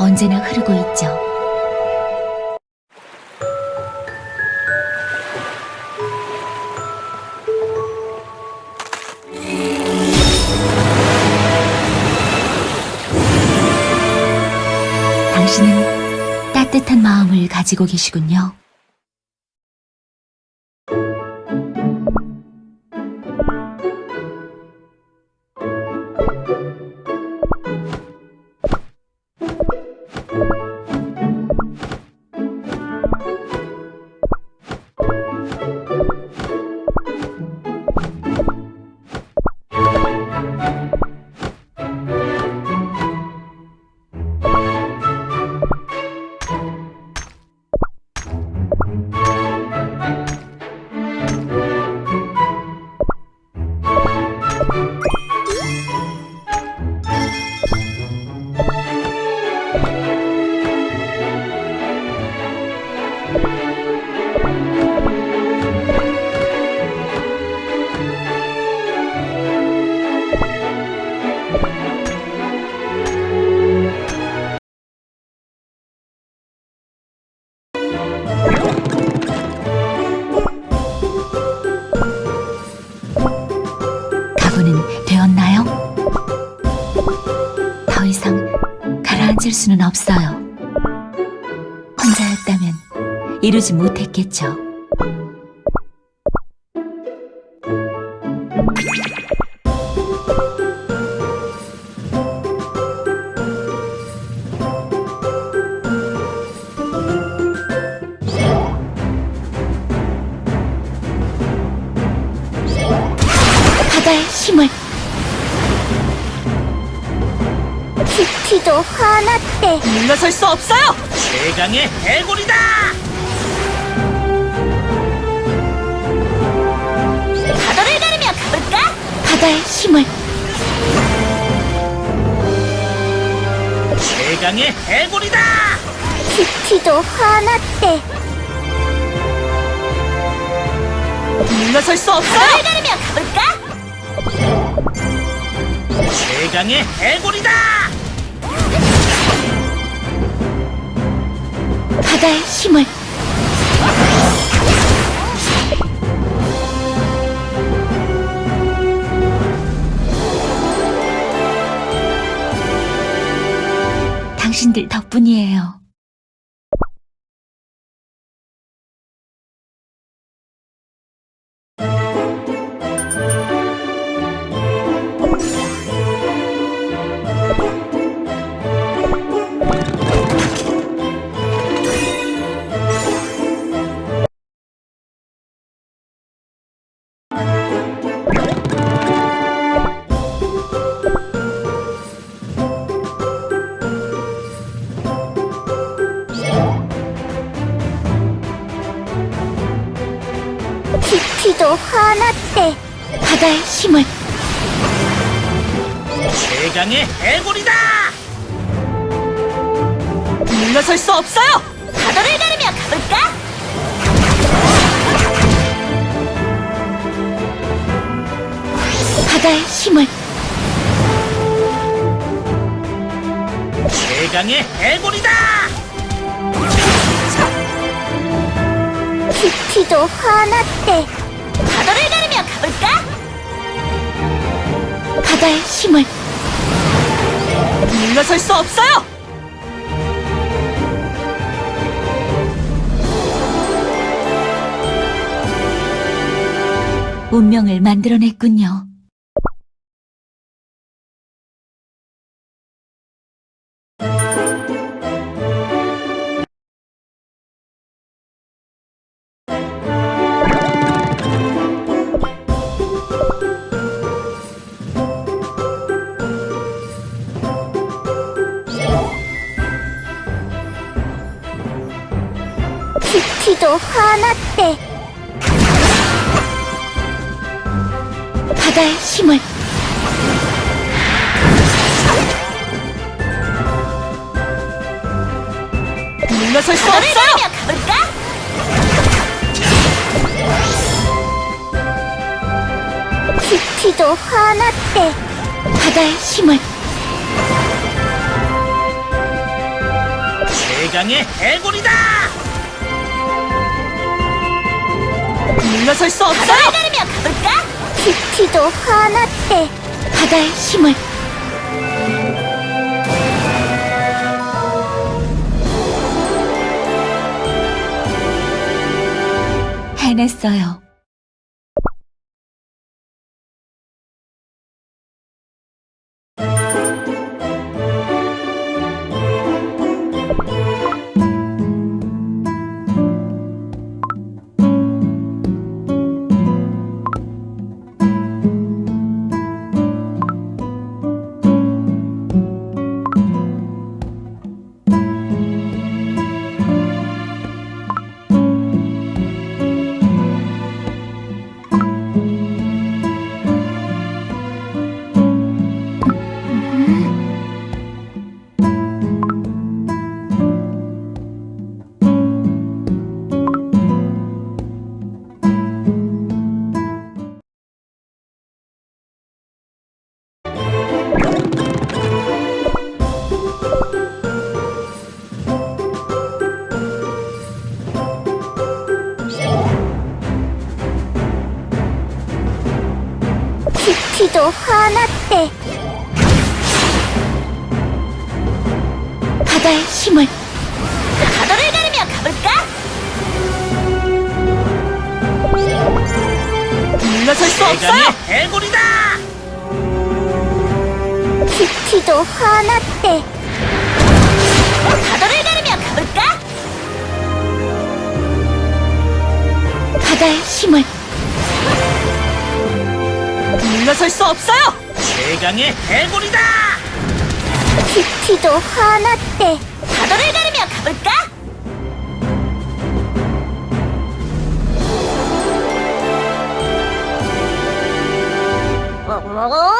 언제나 흐르고 있죠. 당신은 따뜻한 마음을 가지고 계시군요. 가라앉을 수는 없어요. 혼자였다면 이루지 못했겠죠. 키티도 화났대. 물러설 수 없어요! 최강의 해골이다! 파도를 가르며 가볼까? 바다의 힘을 최강의 해골이다! 키티도 화났대. 물러설 수 없어요! 파도를 가르며 가볼까? 최강의 해골이다! 바다의 힘을 당신들 덕분이에요. 키티도 화났대. 바다의 힘을 최강의 해골이다! 물러설 수 없어요! 파도를 가르며 가볼까? 바다의 힘을 최강의 해골이다! 키티도 화났대. 파도를 가르며 가볼까? 바다의 힘을 물러설 수 없어요! 운명을 만들어냈군요. 키티도 화났대. 바다의 힘을 물러설 수 없어요! 가르며 가볼까? 키티도 화났대. 바다의 힘을 최강의 해골이다! 물러설 수 없어요! 가르며 가볼까? 키티도 화났대. 바다의 힘을 해냈어요. 키티도 화났대. 바다의 힘을 바다를 가르며 가볼까? 물러설 수 네, 없어요! 해골이다! 키티도 화났대. 바다를 가르며 가볼까? 바다의 힘을 물러설 수 없어요! 최강의 해골이다! 키티도 화났대. 바다를 가르며 가볼까? 어,